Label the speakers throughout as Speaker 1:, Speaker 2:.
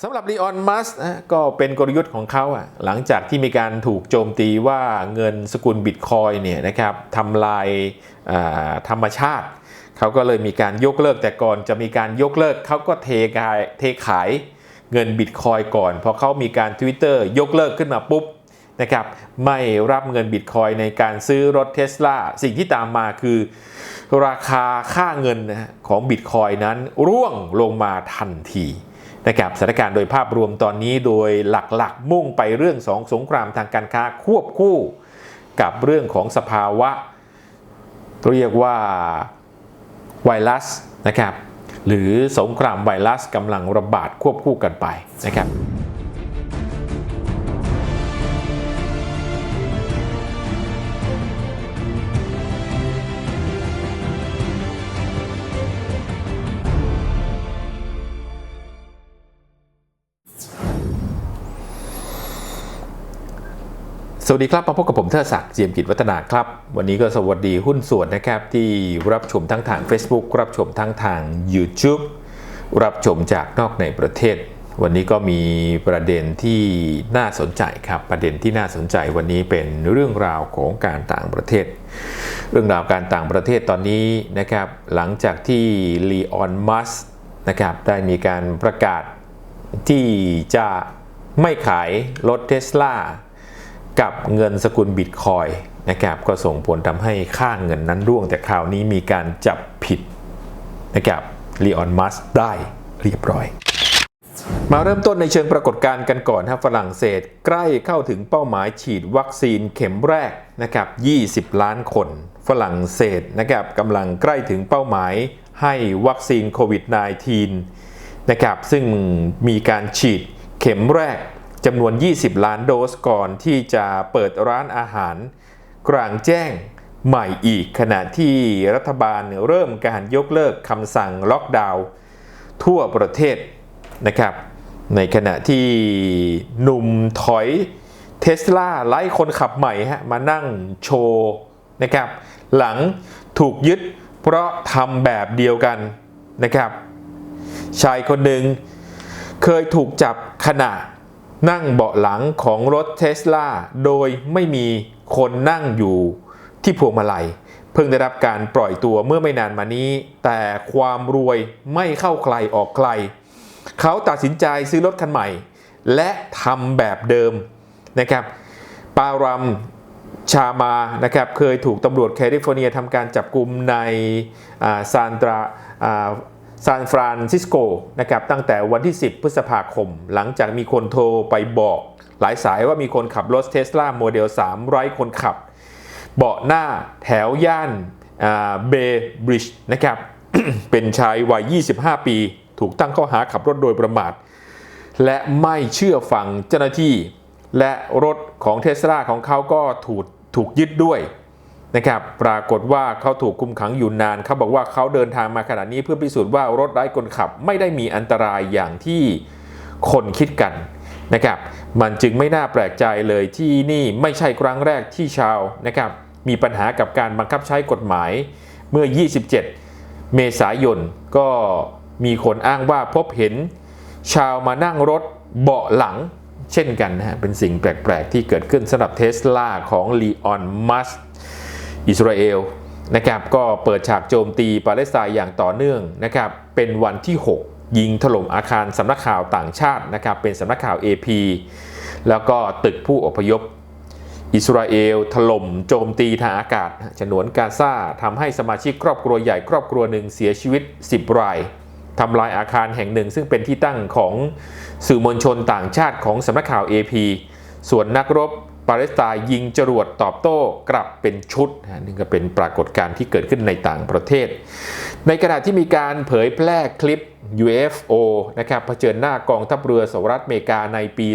Speaker 1: สำหรับลีออนมัสก็เป็นกลยุทธ์ของเขาอะหลังจากที่มีการถูกโจมตีว่าเงินสกุลบิตคอยเนี่ยนะครับทำลายธรรมชาติ เขาก็เลยมีการยกเลิกแต่ก่อนจะมีการยกเลิกเขาก็เทขายเทขายเงินบิตคอยก่อนพอเขามีการ Twitter ยกเลิกขึ้นมาปุ๊บนะครับไม่รับเงินบิตคอยในการซื้อรถเทสลาสิ่งที่ตามมาคือ ราคาค่าเงินของบิตคอยนั้นร่วงลงมาทันที นะครับสถานการณ์โดยภาพรวมตอนนี้โดยหลักๆ มุ่งไปเรื่องสองสงครามทางการค้าควบคู่กับเรื่องของสภาวะ เรียกว่าไวรัสนะครับหรือสงครามไวรัสกำลังระบาดควบคู่กันไปนะครับ วัสดีครับมาพบกับผมเทอศักดิ์เจียมกิจวัฒนาครับ วันนี้ก็สวัสดีหุ้นส่วนนะครับ ที่รับชมทั้งทาง Facebook รับชมทั้งทาง YouTube รับชมจากนอกในประเทศ วันนี้ก็มีประเด็นที่น่าสนใจครับ ประเด็นที่น่าสนใจวันนี้เป็นเรื่องราวของการต่างประเทศ เรื่องราวการต่างประเทศตอนนี้นะครับ หลังจากที่ลีออนมัสนะครับได้มีการประกาศที่จะไม่ขายรถเทสลา กับเงินสกุลบิตคอยนะครับก็ส่งผลทำให้ค่าเงินนั้นร่วง แต่คราวนี้มีการจับผิดนะครับลีออนมัสได้เรียบร้อย มาเริ่มต้นในเชิงปรากฏการณ์กันก่อนครับฝรั่งเศสใกล้เข้าถึงเป้าหมายฉีดวัคซีนเข็มแรกนะครับ 20 ล้านคน ฝรั่งเศสนะครับกำลังใกล้ถึงเป้าหมายให้วัคซีนโควิด -19 นะครับซึ่งมีการฉีดเข็มแรก จำนวน 20 ล้านโดสก่อนที่จะเปิดร้านอาหาร กลางแจ้งใหม่อีก ขณะที่รัฐบาลเริ่มการยกเลิกคำสั่งล็อกดาวน์ทั่วประเทศนะครับ ในขณะที่หนุ่มถอยเทสลาไล่คนขับใหม่ฮะมานั่งโชว์นะครับ หลังถูกยึดเพราะทำแบบเดียวกันนะครับ ชายคนหนึ่งเคยถูกจับขณะ นั่งเบาะหลังของรถเทสลาโดยไม่มีคนนั่งอยู่ที่พวงมาลัย เพิ่งได้รับการปล่อยตัวเมื่อไม่นานมานี้ แต่ความรวยไม่เข้าใครออกใคร เขาตัดสินใจซื้อรถคันใหม่ และทำแบบเดิมนะครับปารัมชามานะครับเคยถูกตำรวจแคลิฟอร์เนียทำการจับกลุ่มในซานตรา ซานฟรานซิสโกนะครับตั้งแต่วันที่ 10 พฤษภาคม หลังจากมีคนโทรไปบอก หลายสายว่ามีคนขับรถเทสลาโมเดล3ไร้คนขับ เบาะหน้าแถวย่านเบย์บริดจ์นะครับเป็นชายวัย 25 ปี ถูกตั้งข้อหาขับรถโดยประมาท และไม่เชื่อฟังเจ้าหน้าที่ และรถของเทสลาของเขาก็ถูกถูกยึดด้วย นะครับปรากฏว่าเขาถูกคุมขังอยู่นานเขาบอกว่าเขาเดินทางมาขนาดนี้เพื่อพิสูจน์ว่ารถไร้คนขับไม่ได้มีอันตรายอย่างที่คนคิดกันนะครับมันจึงไม่น่าแปลกใจเลยที่นี่ไม่ใช่ครั้งแรกที่ชาวนะครับมีปัญหากับการบังคับใช้กฎหมายเมื่อ 27 เมษายน ก็มีคนอ้างว่าพบเห็นชาวมานั่งรถเบาะหลังเช่นกันนะฮะเป็นสิ่งแปลก ๆ ที่เกิดขึ้นสำหรับเทสลาของลีออนมัส อิสราเอลนะครับก็เปิดฉากโจมตีปาเลสไตน์อย่างต่อเนื่องนะครับเป็นวันที่ 6 ยิงถล่มอาคารสำนักข่าวต่างชาตินะครับเป็นสำนักข่าว AP แล้วก็ตึกผู้อพยพ อิสราเอลถล่มโจมตีทางอากาศฉนวนกาซาทำให้สมาชิกครอบครัวใหญ่ครอบครัวหนึ่งเสียชีวิต 10 รายทำลายอาคารแห่งหนึ่ง ซึ่งเป็นที่ตั้งของสื่อมวลชนต่างชาติของสำนักข่าว AP ส่วนนักรบาเลสไตน์ยิงจรวดตอบโต้กลับเป็นชุดนี่ก็เป็นปรากฏการณ์ที่เกิดขึ้นในต่างประเทศ ในขณะที่มีการเผยแพร่คลิป UFO นะครับเผชิญหน้ากองทัพเรือสหรัฐอเมริกาในปี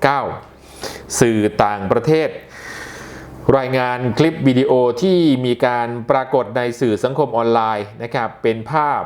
Speaker 1: 2019 สื่อต่างประเทศ รายงานคลิปวิดีโอที่มีการปรากฏในสื่อสังคมออนไลน์นะครับเป็นภาพ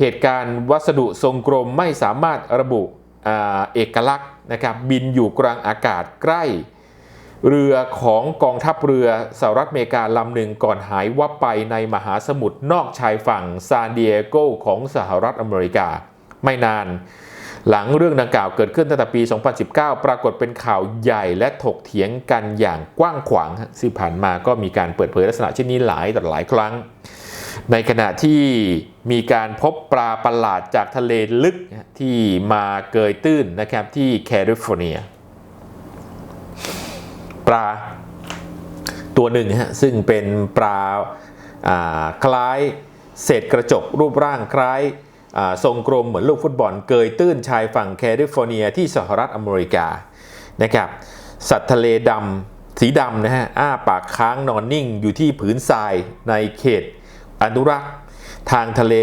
Speaker 1: เหตุการณ์วัสดุทรงกลมไม่สามารถระบุเอกลักษณ์นะครับบินอยู่กลางอากาศใกล้ เรือของกองทัพเรือสหรัฐอเมริกาลำหนึ่งก่อนหายวับไปในมหาสมุทรนอกชายฝั่งซานดิเอโกของสหรัฐอเมริกา ไม่นาน หลังเรื่องดังกล่าวเกิดขึ้นตั้งแต่ปี 2019 ปรากฏเป็นข่าวใหญ่และถกเถียงกันอย่างกว้างขวางซึ่งผ่านมาก็มีการเปิดเผยลักษณะเช่นนี้หลายต่อหลายครั้ง ในขณะที่มีการพบปลาประหลาดจากทะเลลึกที่มาเกยตื้นนะครับที่แคลิฟอร์เนีย ปลาตัวหนึ่งฮะซึ่งเป็นปลาคล้ายเศษกระจกรูปร่างคล้ายทรงกลมเหมือนลูกฟุตบอลเกยตื้นชายฝั่งแคลิฟอร์เนียที่สหรัฐอเมริกานะครับสัตว์ทะเลดำสีดำนะฮะอ้าปากค้างนอนนิ่งอยู่ที่ผืนทรายในเขตอนุรักษ์ทางทะเล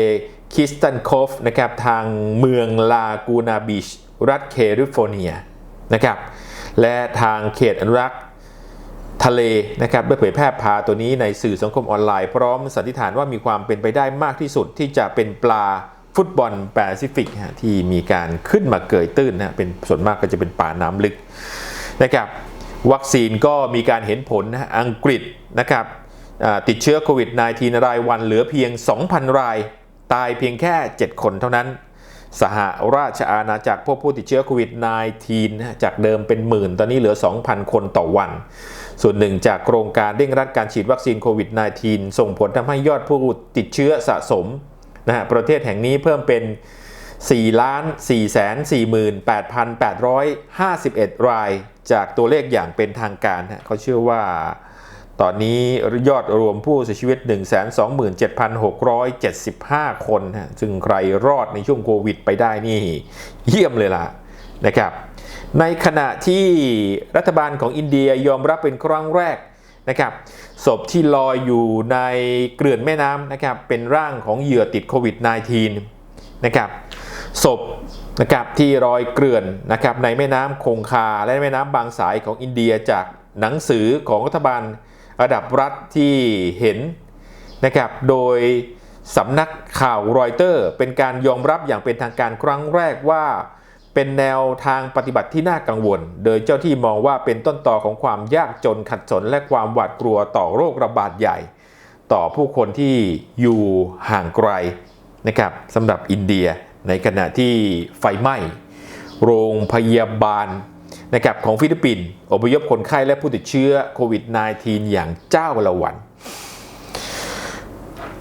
Speaker 1: คิสตันโคฟนะครับทางเมืองลากูนาบีชรัฐแคลิฟอร์เนียนะครับและทางเขตอนุรักษ์ ทะเลนะครับได้เผยแพร่พาตัวนี้ในสื่อสังคมออนไลน์พร้อมสันนิษฐานว่ามีความเป็นไปได้มากที่สุดที่จะเป็นปลาฟุตบอลแปซิฟิกที่มีการขึ้นมาเกยตื้นนะเป็นส่วนมากก็จะเป็นป่าน้ำลึกนะครับวัคซีนก็มีการเห็นผลนะอังกฤษนะครับติดเชื้อโควิด -19 รายวันเหลือเพียง 2,000 ราย ตายเพียงแค่ 7 คนเท่านั้น สหราชอาณาจักรพบผู้ติดเชื้อโควิด -19 จากเดิมเป็นหมื่น ตอนนี้เหลือ 2,000 คนต่อวัน ส่วนหนึ่งจากโครงการเร่งรัดการฉีดวัคซีนโควิด -19 ส่งผลทำให้ยอดผู้ติดเชื้อสะสมนะฮะประเทศแห่งนี้เพิ่มเป็น 4 ล้าน 4 แสน 48,851 ราย จากตัวเลขอย่างเป็นทางการนะเขาเชื่อว่าตอนนี้ยอดรวมผู้เสียชีวิต 127,675 คนนะซึ่งใครรอดในช่วงโควิดไปได้นี่ เยี่ยมเลยล่ะนะครับ ในขณะที่รัฐบาลของอินเดียยอมรับเป็นครั้งแรกนะครับศพที่ลอยอยู่ในเกลื่อนแม่น้ำนะครับเป็นร่างของเหยื่อติดโควิด -19 นะครับศพนะครับที่ลอยเกลื่อนนะครับในแม่น้ำคงคาและแม่น้ำบางสายของอินเดียจากหนังสือของรัฐบาลระดับรัฐที่เห็นนะครับโดยสำนักข่าวรอยเตอร์ เป็นการยอมรับอย่างเป็นทางการครั้งแรกว่า เป็นแนวทางปฏิบัติที่น่ากังวล โดยเจ้าที่มองว่าเป็นต้นต่อของความยากจนขัดสนและความหวาดกลัวต่อโรคระบาดใหญ่ ต่อผู้คนที่อยู่ห่างไกลนะครับสำหรับอินเดียในขณะที่ไฟไหม้ โรงพยาบาลนะครับของฟิลิปปินส์อพยพคนไข้และผู้ติดเชื้อโควิด -19 อย่างเจ้าละวัน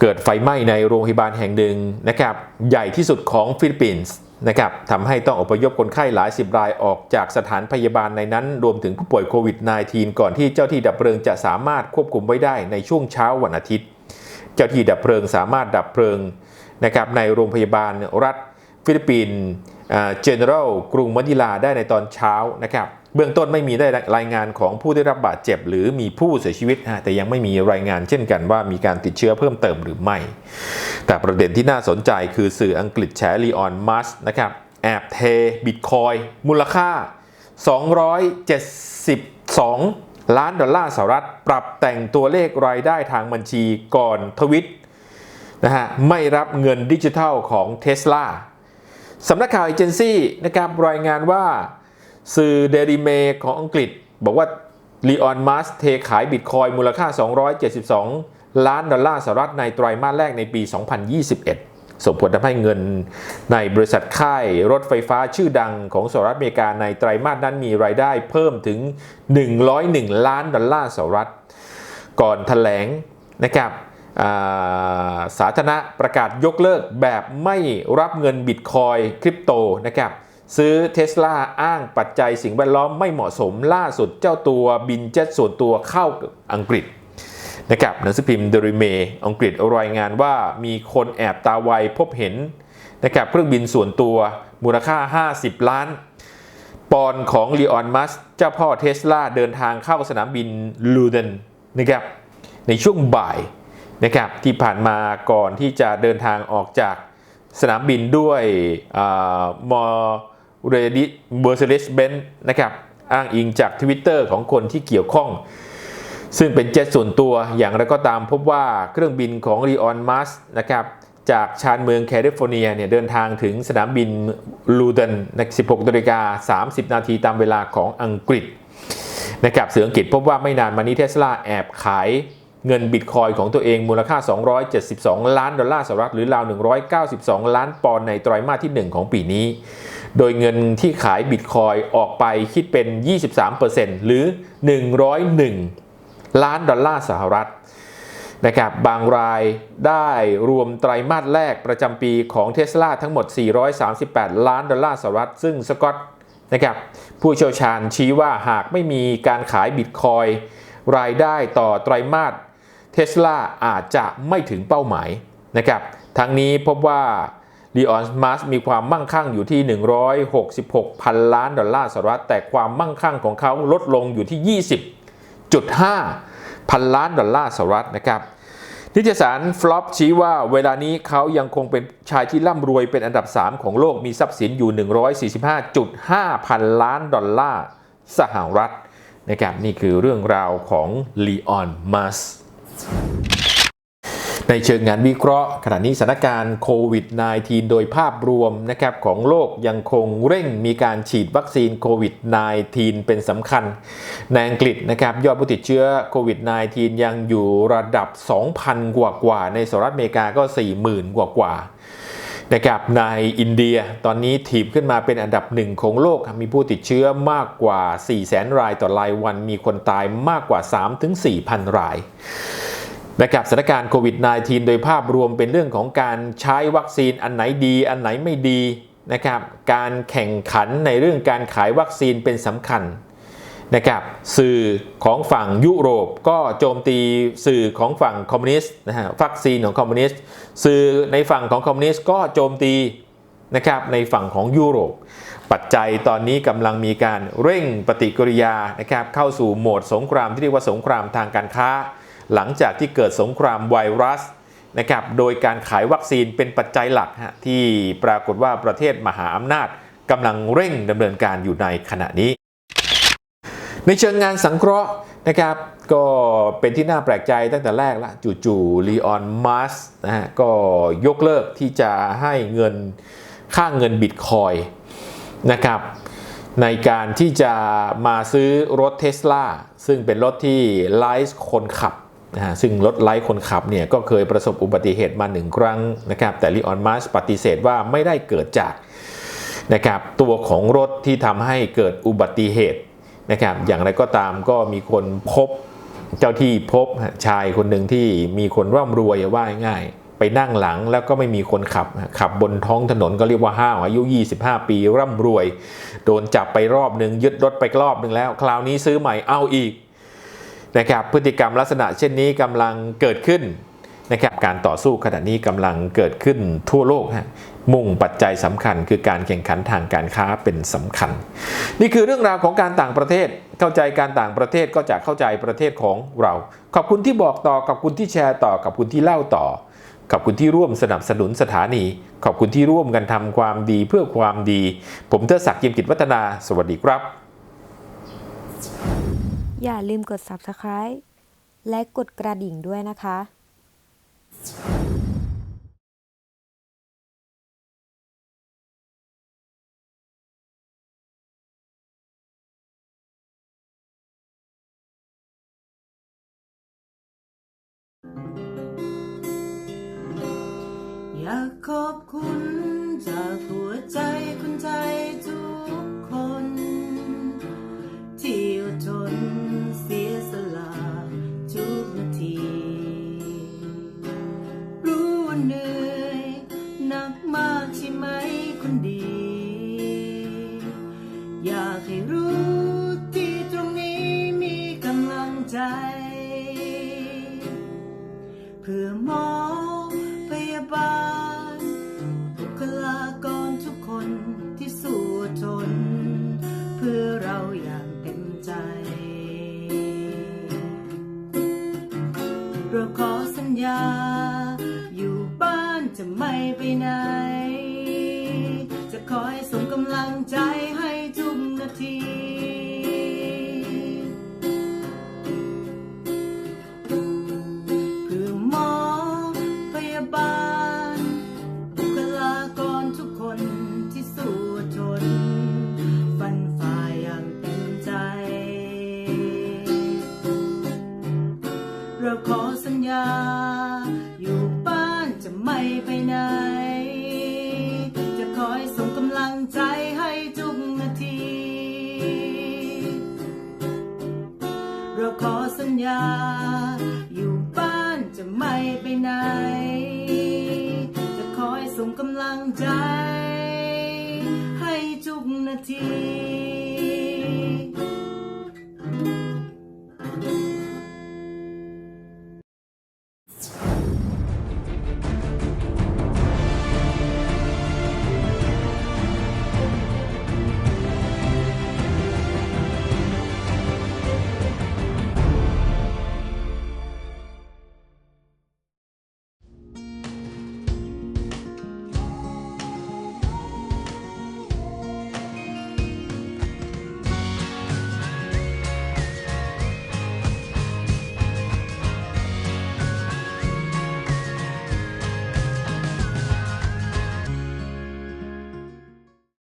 Speaker 1: เกิดไฟไหม้ในโรงพยาบาลแห่งหนึ่งนะครับใหญ่ที่สุดของฟิลิปปินส์ นะครับทำให้ต้องอพยพคนไข้หลายสิบรายออกจากสถานพยาบาลในนั้น รวมถึงผู้ป่วยโควิด -19 ก่อนที่เจ้าที่ดับเพลิงจะสามารถควบคุมไว้ได้ในช่วงเช้าวันอาทิตย์ เจ้าที่ดับเพลิงสามารถดับเพลิงนะครับในโรงพยาบาลรัฐฟิลิปปินส์เจเนอเรลกรุงมะนิลาได้ในตอนเช้านะครับ เบื้องต้นไม่มีได้รายงานของผู้ได้รับบาดเจ็บ หรือมีผู้เสียชีวิต แต่ยังไม่มีรายงานเช่นกันว่ามีการติดเชื้อเพิ่มเติมหรือไม่ แต่ประเด็นที่น่าสนใจคือสื่ออังกฤษแชร์ลีออนมัสนะครับแอบเทบิตคอยมูลค่า 272 ล้านดอลลาร์สหรัฐ ปรับแต่งตัวเลขรายได้ทางบัญชีก่อนทวิตนะฮะไม่รับเงินดิจิทัลของเท s l a สำนักข่าวเอเจนซี่นะครับรายงานว่า สื่อเดลิเมของอังกฤษ บอกว่าลีออนมัสเทขายบิตคอยมูลค่า 272 ล้านดอลลาร์สหรัฐในไตรามาสแรกในปี 2021 ส่งผลทำให้เงินในบริษัทค่ายรถไฟฟ้าชื่อดังของสหรัฐอเมริกาในไตรามาสนั้นมีรายได้เพิ่มถึง 101 ล้านดอลลาร์สหรัฐ ก่อนถแถลงนะครับสาธารณะประกาศยกเลิกแบบไม่รับเงินบิตคอยคริปโตนะครับ ซื้อเทสลาอ้างปัจจัยสิ่งแวดล้อมไม่เหมาะสมล่าสุดเจ้าตัวบินเจ็ตส่วนตัวเข้าอังกฤษนะครับหนังสือพิมพ์เดริเมอังกฤษรายงานว่ามีคนแอบตาไวพบเห็นนะครับเครื่องบินส่วนตัวมูลค่า 50 ล้าน ปอนของลีออนมัสเจ้าพ่อเทสลาเดินทางเข้าสนามบินลูเดนนะครับในช่วงบ่ายนะครับที่ผ่านมาก่อนที่จะเดินทางออกจากสนามบินด้วยมอ เรดิเบอร์เซเลสเบนนะครับอ้างอิงจากทวิตเตอร์ของคนที่เกี่ยวข้อง ซึ่งเป็นเจ็ตส่วนตัวอย่างไรก็ตามพบว่าเครื่องบินของรีออนมัสนะครับจากชานเมืองแคลิฟอร์เนียเนี่ยเดินทางถึงสนามบินลูเดนใน 16นาฬิกา30 นาทีตามเวลาของอังกฤษนะครับสื่ออังกฤษพบว่าไม่นานมานี้เทสลาแอบขายเงินบิตคอยของตัวเองมูลค่า 272 ล้านดอลลาร์สหรัฐหรือราว 192 ล้านปอนด์ในไตรมาสที่ 1 ของปีนี้ โดยเงินที่ขายบิตคอยออกไปคิดเป็น 23%หรือ 101 ล้านดอลลาร์สหรัฐนะครับบางรายได้รวมไตรมาสแรกประจำปีของเท s l a ทั้งหมด 438 ล้านดอลลาร์สหรัฐ ซึ่งสกอตนะครับผู้เชี่ยวชาญชี้ว่าหากไม่มีการขายบิตคอยรายได้ต่อไตรมาสเทสลาอาจจะไม่ถึงเป้าหมายนะครับทั้งนี้พบว่า ลีออนมัสมีความมั่งคั่งอยู่ที่ 166พันล้านดอลลาร์สหรัฐ แต่ความมั่งคั่งของเขาลดลงอยู่ที่ 20.5 พันล้านดอลลาร์สหรัฐนะครับนิตยสารฟลอปชี้ว่าเวลานี้เขายังคงเป็นชายที่ร่ำรวยเป็นอันดับ 3 ของโลกมีทรัพย์สินอยู่ 145.5 พันล้านดอลลาร์สหรัฐนะครับนี่คือเรื่องราวของลีออนมัส ในเชิงงานวิเคราะห์ ขณะนี้สถานการณ์โควิด -19 โดยภาพรวมนะครับของโลกยังคงเร่งมีการฉีดวัคซีนโควิด -19 เป็นสำคัญ ในอังกฤษนะครับยอดผู้ติดเชื้อโควิด -19 ยังอยู่ระดับ 2,000 กว่ากว่า ในสหรัฐอเมริกาก็ 40,000 กว่ากว่านะครับในอินเดียตอนนี้ถีบขึ้นมาเป็นอันดับหนึ่งของโลก มีผู้ติดเชื้อมากกว่า 400,000 รายต่อรายวัน มีคนตายมากกว่า 3-4,000 ราย นะครับสถานการณ์โควิด -19 โดยภาพรวมเป็นเรื่องของการใช้วัคซีนอันไหนดีอันไหนไม่ดีนะครับการแข่งขันในเรื่องการขายวัคซีนเป็นสำคัญนะครับสื่อของฝั่งยุโรปก็โจมตีสื่อของฝั่งคอมมิวนิสต์นะฮะวัคซีนของคอมมิวนิสต์สื่อในฝั่งของคอมมิวนิสต์ก็โจมตีนะครับในฝั่งของยุโรป ปัจจัยตอนนี้กำลังมีการเร่งปฏิกิริยานะครับเข้าสู่โหมดสงครามที่เรียกว่าสงครามทางการค้า หลังจากที่เกิดสงครามไวรัสนะครับโดยการขายวัคซีนเป็นปัจจัยหลักฮะที่ปรากฏว่าประเทศมหาอำนาจกำลังเร่งดำเนินการอยู่ในขณะนี้ ในเชิงงานสังเคราะห์นะครับก็เป็นที่น่าแปลกใจตั้งแต่แรกละจู่ๆลีออนมัสนะฮะก็ยกเลิกที่จะให้เงินค่าเงินบิตคอยนะครับในการที่จะมาซื้อรถเทสลาซึ่งเป็นรถที่ไลฟ์คนขับ นะฮะซึ่งรถไร้คนขับเนี่ยก็เคยประสบอุบัติเหตุมาหนึ่งครั้งนะครับแต่ลีออนมัสปฏิเสธว่าไม่ได้เกิดจากนะครับตัวของรถที่ทำให้เกิดอุบัติเหตุนะครับอย่างไรก็ตามก็มีคนพบเจ้าที่พบชายคนหนึ่งที่มีคนร่ำรวยว่าง่ายไปนั่งหลังแล้วก็ไม่มีคนขับ ขับบนท้องถนนก็เรียกว่าห้าวอายุ 25 ปีร่ำรวย โดนจับไปรอบหนึ่งยึดรถไปรอบหนึ่งแล้ว คราวนี้ซื้อใหม่เอาอีก นะครับพฤติกรรมลักษณะเช่นนี้กำลังเกิดขึ้นนะครับการต่อสู้ขณะนี้กำลังเกิดขึ้นทั่วโลกฮะมุ่งปัจจัยสำคัญคือการแข่งขันทางการค้าเป็นสำคัญ นี่คือเรื่องราวของการต่างประเทศ เข้าใจการต่างประเทศก็จะเข้าใจประเทศของเรา ขอบคุณที่บอกต่อขอบคุณที่แชร์ต่อขอบคุณที่เล่าต่อขอบคุณที่ร่วมสนับสนุนสถานี ขอบคุณที่ร่วมกันทำความดีเพื่อความดี ผมเทอศักดิ์เยี่ยมกิจวัฒนา สวัสดีครับ
Speaker 2: อย่าลืมกด subscribe และกดกระดิ่งด้วยนะคะ
Speaker 3: อยากขอบคุณจากหัวใจคนไทยทุก ให้รู้ที่ตรงนี้มีกำลังใจ เพื่อหมอพยาบาลบุคลากรทุกคนที่สู้ทน เพื่อเราอย่างเต็มใจ เราขอสัญญา อยู่บ้านจะไม่ไปไหน จะคอยส่งกำลังใจให้ทุก น ญ